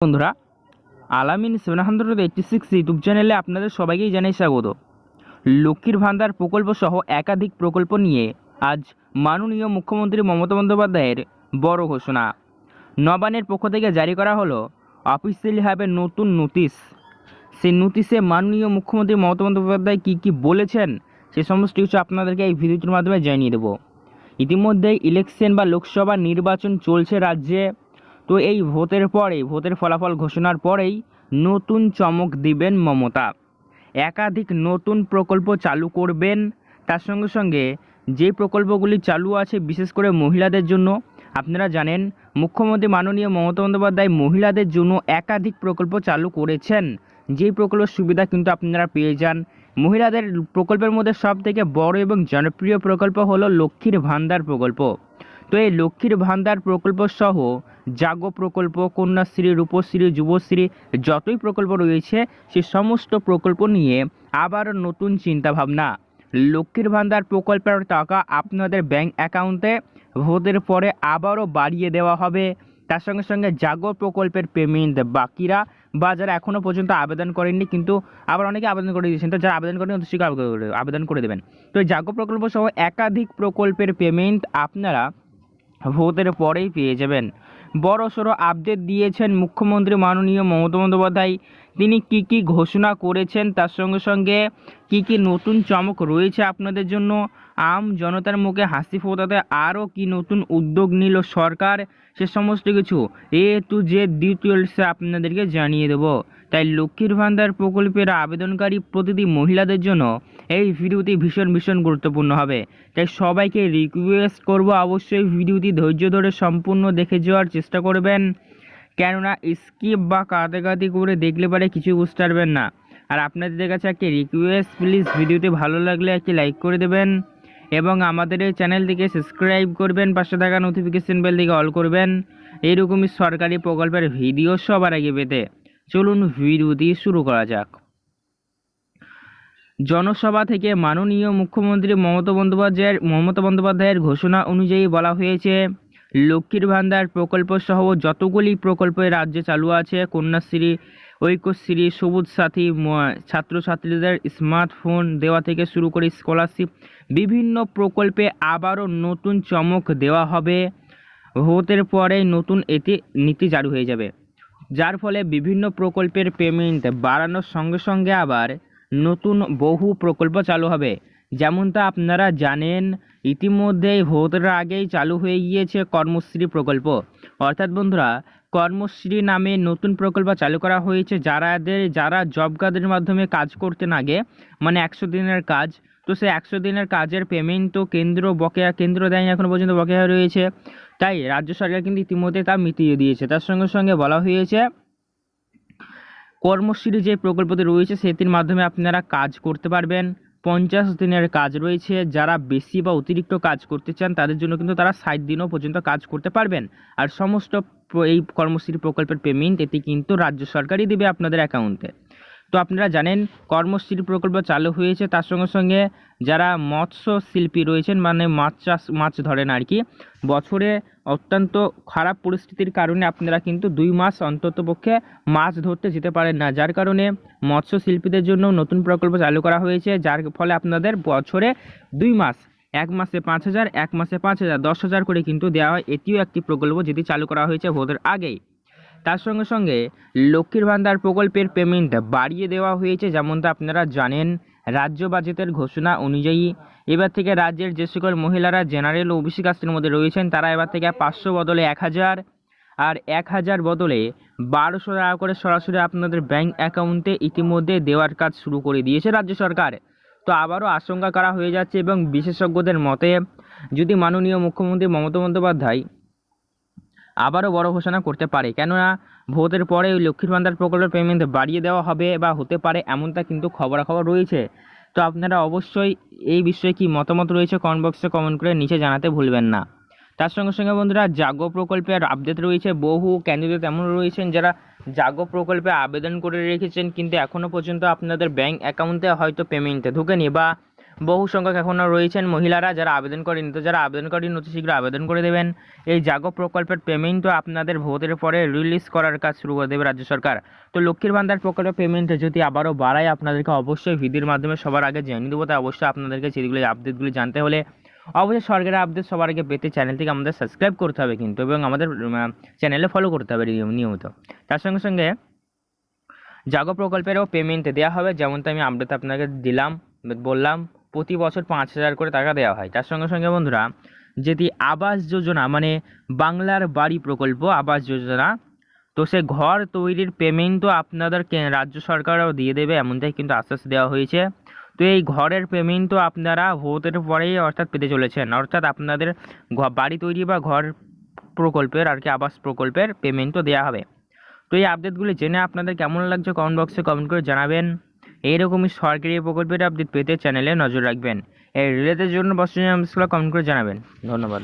বন্ধুরা, Alamin seven hundred eighty six YouTube চ্যানেলে আপনাদের সবাইকেই জানাই স্বাগত। লক্ষ্মীর ভান্ডার প্রকল্প সহ একাধিক প্রকল্প নিয়ে আজ মাননীয় মুখ্যমন্ত্রী মমতা বন্দ্যোপাধ্যায়ের বড় ঘোষণা। নবানের পক্ষ থেকে জারি করা হলো অফিসিয়ালিভাবে নতুন নোটিশ। সেই নোটিশে মাননীয় মুখ্যমন্ত্রী মমতা বন্দ্যোপাধ্যায় কী কী বলেছেন, সে সমস্ত কিছু আপনাদেরকে এই ভিডিওটির মাধ্যমে জানিয়ে দেবো। ইতিমধ্যেই ইলেকশন বা লোকসভা নির্বাচন চলছে রাজ্যে। তো এই ভোটের পরেই, ভোটের ফলাফল ঘোষণার পরেই নতুন চমক দিবেন মমতা। একাধিক নতুন প্রকল্প চালু করবেন। তার সঙ্গে সঙ্গে যে প্রকল্পগুলি চালু আছে, বিশেষ করে মহিলাদের জন্য, আপনারা জানেন, মুখ্যমন্ত্রী মাননীয় মমতা বন্দ্যোপাধ্যায় মহিলাদের জন্য একাধিক প্রকল্প চালু করেছেন। যেই প্রকল্পের সুবিধা কিন্তু আপনারা পেয়ে যান। মহিলাদের প্রকল্পের মধ্যে সব থেকে বড় এবং জনপ্রিয় প্রকল্প হলো লক্ষ্মীর ভান্ডার প্রকল্প। তো এই লক্ষ্মীর ভান্ডার প্রকল্প সহ জাগো প্রকল্প, কন্যাশ্রী, রূপশ্রী, যুবশ্রী যতই প্রকল্প রয়েছে, সে সমস্ত প্রকল্প নিয়ে আবারও নতুন চিন্তাভাবনা। লক্ষ্মীর ভান্ডার প্রকল্পের টাকা আপনাদের ব্যাংক অ্যাকাউন্টে ভোটের পরে আবারও বাড়িয়ে দেওয়া হবে। তার সঙ্গে সঙ্গে জাগো প্রকল্পের পেমেন্ট বাকিরা বা যারা এখনও পর্যন্ত আবেদন করেননি কিন্তু আবার অনেকে আবেদন করে দিয়েছেন, তো যারা আবেদন করেন অতি শীঘ্র আবেদন করে দেবেন। তো জাগো প্রকল্প সহ একাধিক প্রকল্পের পেমেন্ট আপনারা ভোটের পরেই পেয়ে যাবেন। বড়সড় আপডেট দিয়েছেন মুখ্যমন্ত্রী মাননীয় মমতা বন্দ্যোপাধ্যায়। তিনি কি কি ঘোষণা করেছেন তার সঙ্গে সঙ্গে কি কি নতুন চমক রয়েছে আপনাদের জন্য? আম জনতার মুখে হাসি ফোটাতে আরও কি নতুন উদ্যোগ নিল সরকার? সে সমস্ত কিছু এ টু জে ডিটেলসে আপনাদেরকে জানিয়ে দেবো। তাই লক্ষ্মীর ভান্ডার প্রকল্পের আবেদনকারী প্রতিটি মহিলাদের জন্য এই ভিডিওটি ভীষণ ভীষণ গুরুত্বপূর্ণ হবে। তাই সবাইকে রিকোয়েস্ট করব অবশ্যই ভিডিওটি ধৈর্য ধরে সম্পূর্ণ দেখে যাওয়ার চেষ্টা করবেন। কেননা স্কিপ বা কাটাকাটি করে দেখলে পারে কিছু বুঝতে পারবেন না। আর আপনাদের কাছে একটি রিকোয়েস্ট প্লিজ ভিডিওটি ভালো লাগলে একটি লাইক করে দেবেন এবং আমাদের এই চ্যানেলটিকে সাবস্ক্রাইব করবেন, পাশে থাকা নোটিফিকেশন বেল দিকে অল করবেন। এইরকমই সরকারি প্রকল্পের ভিডিও সবার আগে পেতে। চলুন ভিডিওটি শুরু করা যাক। জনসভা থেকে মাননীয় মুখ্যমন্ত্রী মমতা বন্দ্যোপাধ্যায়ের মমতা বন্দ্যোপাধ্যায়ের ঘোষণা অনুযায়ী বলা হয়েছে লক্ষ্মীর ভান্ডার প্রকল্প সহ যতগুলি প্রকল্প রাজ্যে চালু আছে, কন্যাশ্রী, ঐক্যশ্রী, সবুজ সাথী ছাত্রছাত্রীদের স্মার্টফোন দেওয়া থেকে শুরু করে স্কলারশিপ, বিভিন্ন প্রকল্পে আবারও নতুন চমক দেওয়া হবে। ভোটের পরেই নতুন এটি নীতি জারি হয়ে যাবে। যার ফলে বিভিন্ন প্রকল্পের পেমেন্ট বাড়ানোর সঙ্গে সঙ্গে আবার নতুন বহু প্রকল্প চালু হবে। যেমনটা আপনারা জানেন ইতিমধ্যেই ভোটের আগেই চালু হয়ে গিয়েছে কর্মশ্রী প্রকল্প। অর্থাৎ বন্ধুরা, কর্মশ্রী নামে নতুন প্রকল্প চালু করা হয়েছে যারাদের যারা জব কার্ডের মাধ্যমে কাজ করতেন আগে মানে একশো দিনের কাজ। তো সেই একশো দিনের কাজের পেমেন্ট তো কেন্দ্র বকেয়া, কেন্দ্র দেয়নি এখনও পর্যন্ত বকেয়া রয়েছে। তাই রাজ্য সরকার কিন্তু ইতিমধ্যে তা মিটিয়ে দিয়েছে। তার সঙ্গে সঙ্গে বলা হয়েছে কর্মশ্রী যে প্রকল্পটি রয়েছে সেটির মাধ্যমে আপনারা কাজ করতে পারবেন। পঞ্চাশ দিনের কাজ রয়েছে। যারা বেশি বা অতিরিক্ত কাজ করতে চান, তাদের জন্য কিন্তু তারা ষাট দিনও পর্যন্ত কাজ করতে পারবেন। আর সমস্ত এই কর্মশ্রী প্রকল্পের পেমেন্ট এটি কিন্তু রাজ্য সরকারই দেবে আপনাদের অ্যাকাউন্টে তো আপনারা জানেন কর্মশ্রী প্রকল্প চালু হয়েছে। তার সঙ্গে সঙ্গে যারা মৎস্য শিল্পী রয়েছেন মানে মাছ চাষ, মাছ ধরেন আর কি, বছরে অত্যন্ত খারাপ পরিস্থিতির কারণে আপনারা কিন্তু দুই মাস অন্তত পক্ষে মাছ ধরতে যেতে পারেন না। যার কারণে মৎস্য শিল্পীদের জন্য নতুন প্রকল্প চালু করা হয়েছে, যার ফলে আপনাদের বছরে দুই মাস, এক মাসে পাঁচ হাজার, এক মাসে পাঁচ হাজার, দশ হাজার করে কিন্তু দেওয়া হয়। এটিও একটি প্রকল্প যেটি চালু করা হয়েছে ভোটের আগেই। তার সঙ্গে সঙ্গে লক্ষ্মীর ভান্ডার প্রকল্পের পেমেন্ট বাড়িয়ে দেওয়া হয়েছে, যেমনটা আপনারা জানেন। রাজ্য বাজেটের ঘোষণা অনুযায়ী এবার থেকে রাজ্যের যে সকল মহিলারা জেনারেল ওবিসি কাস্টের মধ্যে রয়েছেন, তারা এবার থেকে পাঁচশো বদলে এক হাজার আর এক হাজার বদলে বারোশো টাকা করে সরাসরি আপনাদের ব্যাংক অ্যাকাউন্টে ইতিমধ্যে দেওয়ার কাজ শুরু করে দিয়েছে রাজ্য সরকার। তো আবারও আশঙ্কা করা হয়ে যাচ্ছে এবং বিশেষজ্ঞদের মতে যদি মাননীয় মুখ্যমন্ত্রী মমতা বন্দ্যোপাধ্যায় আবারও বড় ঘোষণা করতে পারে। কেননা, ভোটের পরে ওই লক্ষ্মীর ভান্ডার প্রকল্পের পেমেন্ট বাড়িয়ে দেওয়া হবে বা হতে পারে এমনটা কিন্তু খবরাখবর রয়েছে। তো আপনারা অবশ্যই এই বিষয়ে কি মতামত রয়েছে কমেন্ট বক্সে কমেন্ট করে নিচে জানাতে ভুলবেন না। তার সঙ্গে সঙ্গে বন্ধুরা, জাগো প্রকল্পের আপডেট রয়েছে। বহু ক্যান্ডিডেট এমন রয়েছেন যারা জাগো প্রকল্পে আবেদন করে রেখেছেন, কিন্তু এখনও পর্যন্ত আপনাদের ব্যাংক অ্যাকাউন্টে হয়তো পেমেন্টে ঢুকেনি বা বহু সংখ্যক এখনও রয়েছেন মহিলারা যারা আবেদন করেনি তো যারা আবেদন করেনি অতি শীঘ্র আবেদন করে দেবেন। এই জাগো প্রকল্পের পেমেন্টও আপনাদের ভোটের পরে রিলিজ করার কাজ শুরু করে দেবে রাজ্য সরকার। তো লক্ষ্মীর ভান্ডার প্রকল্পের পেমেন্ট যদি আবারও বাড়ায়, আপনাদেরকে অবশ্যই ভিডিওর মাধ্যমে সবার আগে জানিয়ে দেবো তাই অবশ্যই আপনাদেরকে সেগুলো আপডেটগুলি জানতে হলে অবশ্যই সরকারের আপডেট সবার আগে পেতে চ্যানেলটিকে আমাদের সাবস্ক্রাইব করতে হবে কিন্তু এবং আমাদের চ্যানেলে ফলো করতে হবে নিয়মিত। তার সঙ্গে সঙ্গে জাগো প্রকল্পেরও পেমেন্ট দেওয়া হবে। যেমনটা আমি আপডেট আপনাকে দিলাম, বললাম। প্রতি বছর পাঁচ হাজার করে টাকা দেওয়া হয়। তার সঙ্গে সঙ্গে বন্ধুরা, যেটি আবাস যোজনা মানে বাংলার বাড়ি প্রকল্প আবাস যোজনা, তো সে ঘর তৈরির পেমেন্টও আপনাদের রাজ্য সরকারও দিয়ে দেবে, এমনটাই কিন্তু আশ্বাস দেওয়া হয়েছে। তো এই ঘরের পেমেন্টও আপনারা ভোটের পরেই অর্থাৎ পেতে চলেছেন। অর্থাৎ আপনাদের বাড়ি তৈরি বা ঘর প্রকল্পের আর কি আবাস প্রকল্পের পেমেন্টও দেওয়া হবে। তো এই আপডেটগুলি জেনে আপনাদের কেমন লাগছে? কমেন্ট বক্সে কমেন্ট করে জানাবেন। এইরকমই সরকারি প্রকল্পের আপডেট পেতে চ্যানেলে নজর রাখবেন। এই রিলেটের জন্য বস্তু কমেন্ট করে জানাবেন। ধন্যবাদ।